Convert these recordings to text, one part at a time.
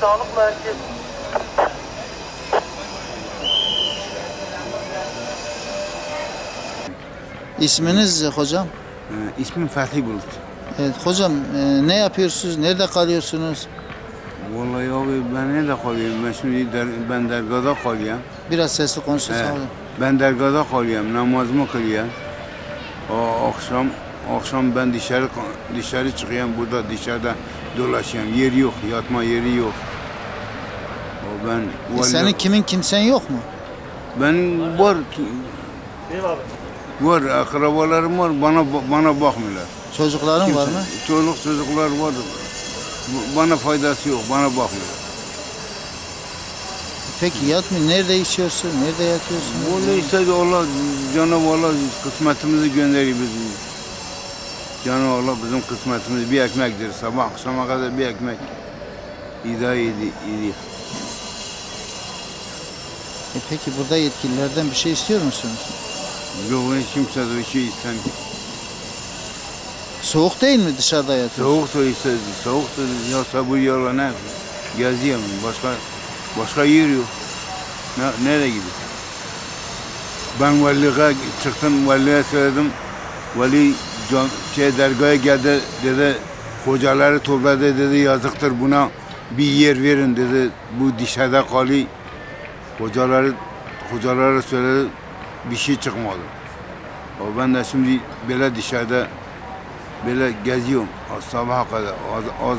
Sağlık merkezi. İsminiz hocam? Ee, ismim Fethi Bulut. Evet hocam e, ne yapıyorsunuz? Nerede kalıyorsunuz? Vallahi abi ben nerede kalıyorum? Ben şimdi der, ben dergada kalıyorum. Biraz sesli konuşursanız. He, hocam. ben dergada kalıyorum. Namazımı kılıyorum. O akşam akşam ben dışarı dışarı çıkıyorum. Burada dışarıda dolaşıyorum. Yer yok. Yatma yeri yok. O ben E, vallahi- senin kimin kimsen yok mu? ben var ki var akrabalarım var bana bana bakmıyorlar. Çocukların var mı? Çoluk çocuklar var. Bu- Bana faydası yok. Bana bakmıyorlar. Peki yatmıyor. Nerede içiyorsun? Nerede yatıyorsun? Vallahi işte Allah Cenab-ı Allah kısmetimizi gönderiyor bizim. Cenab-ı Allah bizim kısmetimiz bir ekmektir. Sabah akşama kadar bir ekmek idare idi. idi. E, peki burada yetkililerden bir şey istiyor musunuz? Yok hiç kimse de bir şey istemiyor. Soğuk değil mi dışarıda yatıyorsun? Soğuk da istedi. Soğuk da ya sabır ya ne? Geziyorum. Başka başka yer yok. Ne, nereye gidiyor? Ben veliye çıktım, veliye söyledim. Veli can, şey dergaha geldi dedi, hocaları topladı dedi yazıktır buna bir yer verin dedi. Bu dışarıda kalıyor. Hocaları hocalara söyledi bir şey çıkmadı. O ben de şimdi böyle dışarıda böyle geziyorum sabaha kadar. Az, az,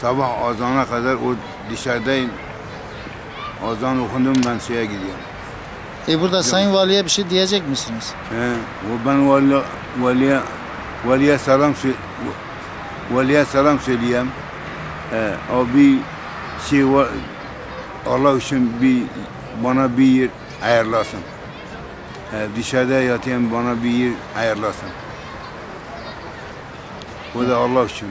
sabah azana kadar o dışarıdayım. Azan okundum ben şeye gidiyorum. E burada Sayın Vali'ye bir şey diyecek misiniz? He, o ben vali, valiye, valiye selam valiye selam söyleyeyim. He, o bir şey var, Allah için bir bana bir yer ayarlasın. He, dışarıda yatayım bana bir yer ayarlasın. O da Allah için.